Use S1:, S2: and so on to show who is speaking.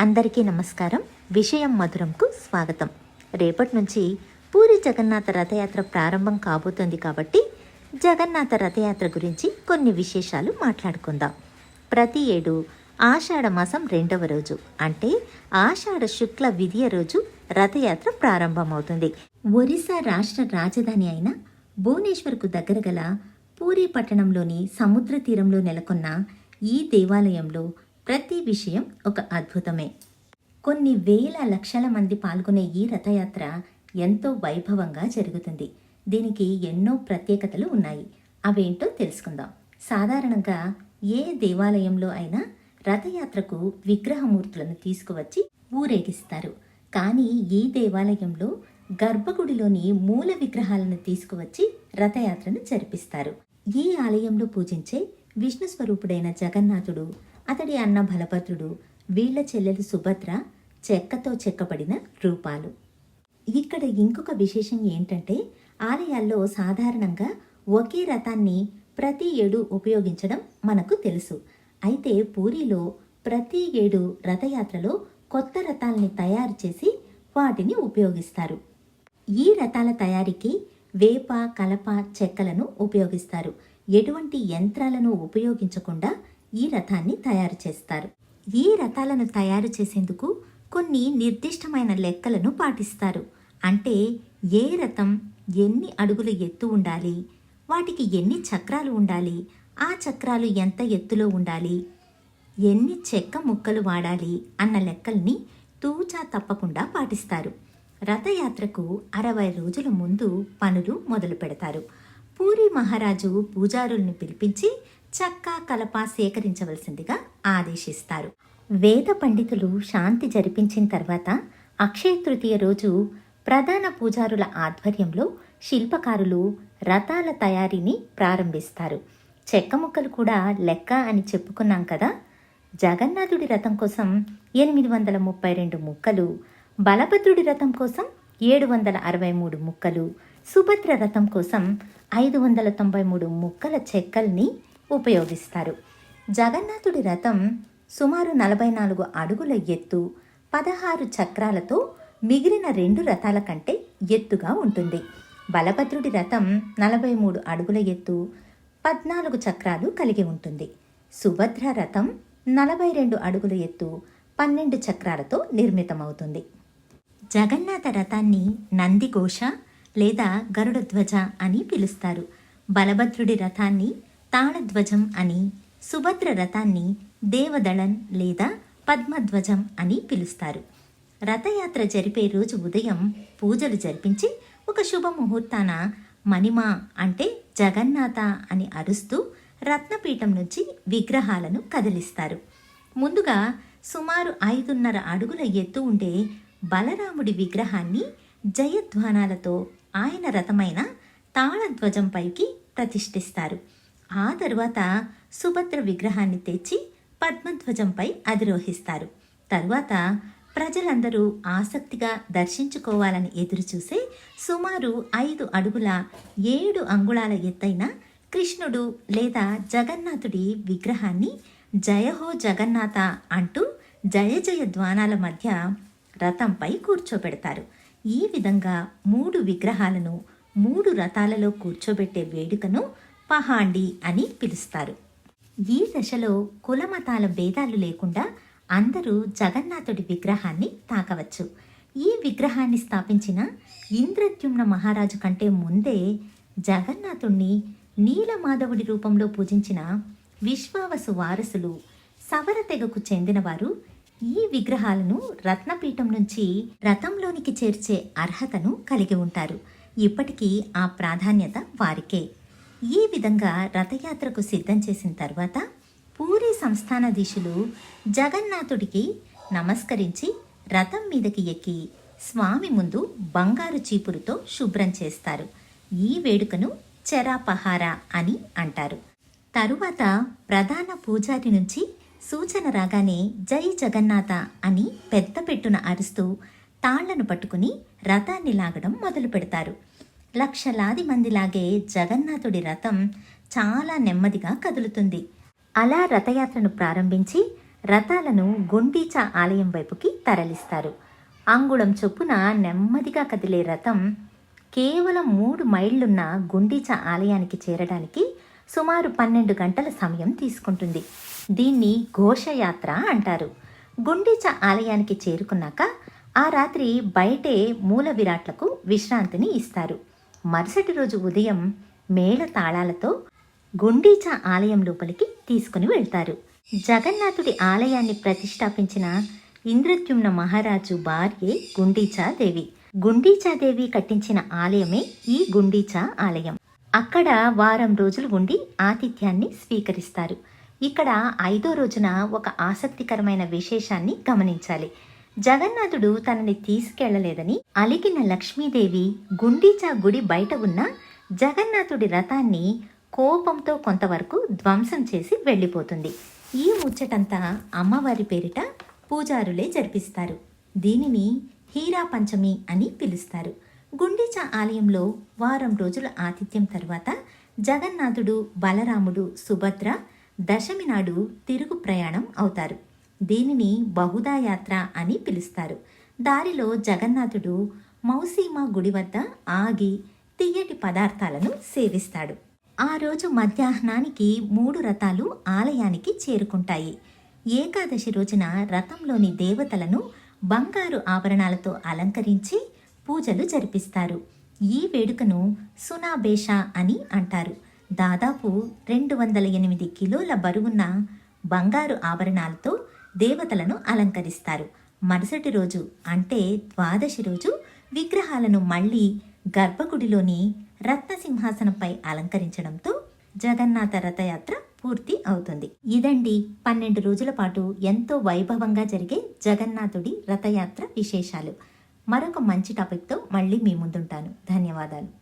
S1: అందరికీ నమస్కారం. విషయం మధురంకు స్వాగతం. రేపటి నుంచి పూరి జగన్నాథ రథయాత్ర ప్రారంభం కాబోతోంది కాబట్టి జగన్నాథ రథయాత్ర గురించి కొన్ని విశేషాలు మాట్లాడుకుందాం. ప్రతి ఏడు ఆషాఢ మాసం రెండవ రోజు అంటే ఆషాఢ శుక్ల విధియ రోజు రథయాత్ర ప్రారంభమవుతుంది. ఒరిస్సా రాష్ట్ర రాజధాని అయిన భువనేశ్వర్కు దగ్గర గల పూరి పట్టణంలోని సముద్ర తీరంలో నెలకొన్న ఈ దేవాలయంలో ప్రతి విషయం ఒక అద్భుతమే. కొన్ని వేల లక్షల మంది పాల్గొనే ఈ రథయాత్ర ఎంతో వైభవంగా జరుగుతుంది. దీనికి ఎన్నో ప్రత్యేకతలు ఉన్నాయి. అవేంటో తెలుసుకుందాం. సాధారణంగా ఏ దేవాలయంలో అయినా రథయాత్రకు విగ్రహమూర్తులను తీసుకువచ్చి ఊరేగిస్తారు. కానీ ఈ దేవాలయంలో గర్భగుడిలోని మూల విగ్రహాలను తీసుకువచ్చి రథయాత్రను జరిపిస్తారు. ఈ ఆలయంలో పూజించే విష్ణు స్వరూపుడైన జగన్నాథుడు అతడి అన్న బలభద్రుడు వీళ్ళ చెల్లెలు సుభద్ర చెక్కతో చెక్కబడిన రూపాలు. ఇక్కడ ఇంకొక విశేషం ఏంటంటే ఆలయాల్లో సాధారణంగా ఒకే రథాన్ని ప్రతి ఏడు ఉపయోగించడం మనకు తెలుసు. అయితే పూరిలో ప్రతి ఏడు రథయాత్రలో కొత్త రథాలని తయారు చేసి వాటిని ఉపయోగిస్తారు. ఈ రథాల తయారీకి వేప కలప చెక్కలను ఉపయోగిస్తారు. ఎటువంటి యంత్రాలను ఉపయోగించకుండా ఈ రథాన్ని తయారు చేస్తారు. ఈ రథాలను తయారు చేసేందుకు కొన్ని నిర్దిష్టమైన లెక్కలను పాటిస్తారు. అంటే ఏ రథం ఎన్ని అడుగులు ఎత్తు ఉండాలి? వాటికి ఎన్ని చక్రాలు ఉండాలి? ఆ చక్రాలు ఎంత ఎత్తులో ఉండాలి? ఎన్ని చెక్క ముక్కలు వాడాలి? అన్న లెక్కల్ని తూచా తప్పకుండా పాటిస్తారు. రథయాత్రకు అరవై రోజుల ముందు పనులు మొదలు పెడతారు పూరి మహారాజు పూజారుల్ని పిలిపించి చక్కా కలప సేకరించవలసిందిగా ఆదేశిస్తారు. వేద పండితులు శాంతి జరిపించిన తర్వాత అక్షయ తృతీయ రోజు ప్రధాన పూజారుల ఆధ్వర్యంలో శిల్పకారులు రథాల తయారీని ప్రారంభిస్తారు. చెక్క ముక్కలు కూడా లెక్క అని చెప్పుకున్నాం కదా. జగన్నాథుడి రథం కోసం ఎనిమిది వందల ముప్పై రెండు ముక్కలు బలభద్రుడి రథం కోసం ఏడు వందల అరవై మూడు ముక్కలు సుభద్ర రథం కోసం ఐదు వందల తొంభై మూడు ముక్కల చెక్కల్ని ఉపయోగిస్తారు. జగన్నాథుడి రథం సుమారు నలభై నాలుగు అడుగుల ఎత్తు పదహారు చక్రాలతో మిగిలిన రెండు రథాల కంటే ఎత్తుగా ఉంటుంది. బలభద్రుడి రథం నలభై మూడు అడుగుల ఎత్తు పద్నాలుగు చక్రాలు కలిగి ఉంటుంది. సుభద్ర రథం నలభై రెండు అడుగుల ఎత్తు పన్నెండు చక్రాలతో నిర్మితమవుతుంది. జగన్నాథ రథాన్ని నందిఘోష లేదా గరుడధ్వజ అని పిలుస్తారు. బలభద్రుడి రథాన్ని తాళధ్వజం అని సుభద్ర రథాన్ని దేవదళన్ లేదా పద్మధ్వజం అని పిలుస్తారు. రథయాత్ర జరిపే రోజు ఉదయం పూజలు జరిపించి ఒక శుభముహూర్తాన మణిమ అంటే జగన్నాథ అని అరుస్తూ రత్నపీఠం నుంచి విగ్రహాలను కదిలిస్తారు. ముందుగా సుమారు ఐదున్నర అడుగుల ఎత్తు ఉండే బలరాముడి విగ్రహాన్ని జయధ్వానాలతో ఆయన రథమైన తాళధ్వజంపైకి ప్రతిష్ఠిస్తారు. ఆ తరువాత సుభద్ర విగ్రహాన్ని తెచ్చి పద్మధ్వజంపై అధిరోహిస్తారు. తరువాత ప్రజలందరూ ఆసక్తిగా దర్శించుకోవాలని ఎదురుచూసే సుమారు ఐదు అడుగుల ఏడు అంగుళాల ఎత్తైన కృష్ణుడు లేదా జగన్నాథుడి విగ్రహాన్ని జయహో జగన్నాథ అంటూ జయ జయ ద్వానాల మధ్య రథంపై కూర్చోబెడతారు. ఈ విధంగా మూడు విగ్రహాలను మూడు రథాలలో కూర్చోబెట్టే వేడుకను పహాండి అని పిలుస్తారు. ఈ దశలో కులమతాల భేదాలు లేకుండా అందరూ జగన్నాథుడి విగ్రహాన్ని తాకవచ్చు. ఈ విగ్రహాన్ని స్థాపించిన ఇంద్రద్యుమ్న మహారాజు కంటే ముందే జగన్నాథుణ్ణి నీలమాధవుడి రూపంలో పూజించిన విశ్వావసు వారసులు సవర తెగకు చెందినవారు ఈ విగ్రహాలను రత్నపీఠం నుంచి రథంలోనికి చేర్చే అర్హతను కలిగి ఉంటారు. ఇప్పటికీ ఆ ప్రాధాన్యత వారికే. ఈ విధంగా రథయాత్రకు సిద్ధం చేసిన తర్వాత పూరి సంస్థానాధీశులు జగన్నాథుడికి నమస్కరించి రథం మీదకి ఎక్కి స్వామి ముందు బంగారు చీపురుతో శుభ్రం చేస్తారు. ఈ వేడుకను చెరాపహార అని అంటారు. తరువాత ప్రధాన పూజారి నుంచి సూచన రాగానే జై జగన్నాథ అని పెద్ద పెట్టున అరుస్తూ తాళ్ళను పట్టుకుని రథాన్ని లాగడం మొదలు పెడతారు. లక్షలాది మందిలాగే జగన్నాథుడి రథం చాలా నెమ్మదిగా కదులుతుంది. అలా రథయాత్రను ప్రారంభించి రథాలను గుండీచా ఆలయం వైపుకి తరలిస్తారు. అంగుళం చొప్పున నెమ్మదిగా కదిలే రథం కేవలం మూడు మైళ్ళున్న గుండీచా ఆలయానికి చేరడానికి సుమారు పన్నెండు గంటల సమయం తీసుకుంటుంది. దీన్ని ఘోషయాత్ర అంటారు. గుండీచా ఆలయానికి చేరుకున్నాక ఆ రాత్రి బయటే మూల విరాట్లకు విశ్రాంతిని ఇస్తారు. మరుసటి రోజు ఉదయం మేళ తాళాలతో గుండీచా ఆలయం లోపలికి తీసుకుని వెళ్తారు. జగన్నాథుడి ఆలయాన్ని ప్రతిష్టాపించిన ఇంద్రద్యుమ్న మహారాజు భార్యే గుండీచాదేవి గుండీచాదేవి కట్టించిన ఆలయమే ఈ గుండీచా ఆలయం. అక్కడ వారం రోజులు ఉండి ఆతిథ్యాన్ని స్వీకరిస్తారు. ఇక్కడ ఐదో రోజున ఒక ఆసక్తికరమైన విశేషాన్ని గమనించాలి. జగన్నాథుడు తనని తీసుకెళ్ళలేదని అలిగిన లక్ష్మీదేవి గుండీచా గుడి బయట ఉన్న జగన్నాథుడి రథాన్ని కోపంతో కొంతవరకు ధ్వంసం చేసి వెళ్ళిపోతుంది. ఈ ముచ్చటంతా అమ్మవారి పేరిట పూజారులే జరిపిస్తారు. దీనిని హీరా పంచమి అని పిలుస్తారు. గుండీచా ఆలయంలో వారం రోజుల ఆతిథ్యం తర్వాత జగన్నాథుడు బలరాముడు సుభద్ర దశమి నాడు తిరుగు ప్రయాణం అవుతారు. దీనిని బహుదా యాత్ర అని పిలుస్తారు. దారిలో జగన్నాథుడు మౌసీమ గుడి వద్ద ఆగి తియ్యటి పదార్థాలను సేవిస్తాడు. ఆ రోజు మధ్యాహ్నానికి మూడు రథాలు ఆలయానికి చేరుకుంటాయి. ఏకాదశి రోజున రథంలోని దేవతలను బంగారు ఆభరణాలతో అలంకరించి పూజలు జరిపిస్తారు. ఈ వేడుకను సునాబేష అని అంటారు. దాదాపు రెండు వందల ఎనిమిది కిలోల బరువున్న బంగారు ఆభరణాలతో దేవతలను అలంకరిస్తారు. మరుసటి రోజు అంటే ద్వాదశి రోజు విగ్రహాలను మళ్ళీ గర్భగుడిలోని రత్నసింహాసనంపై అలంకరించడంతో జగన్నాథ రథయాత్ర పూర్తి అవుతుంది. ఇదండి పన్నెండు రోజుల పాటు ఎంతో వైభవంగా జరిగే జగన్నాథుడి రథయాత్ర విశేషాలు. మరొక మంచి టాపిక్తో మళ్ళీ మీ ముందుంటాను. ధన్యవాదాలు.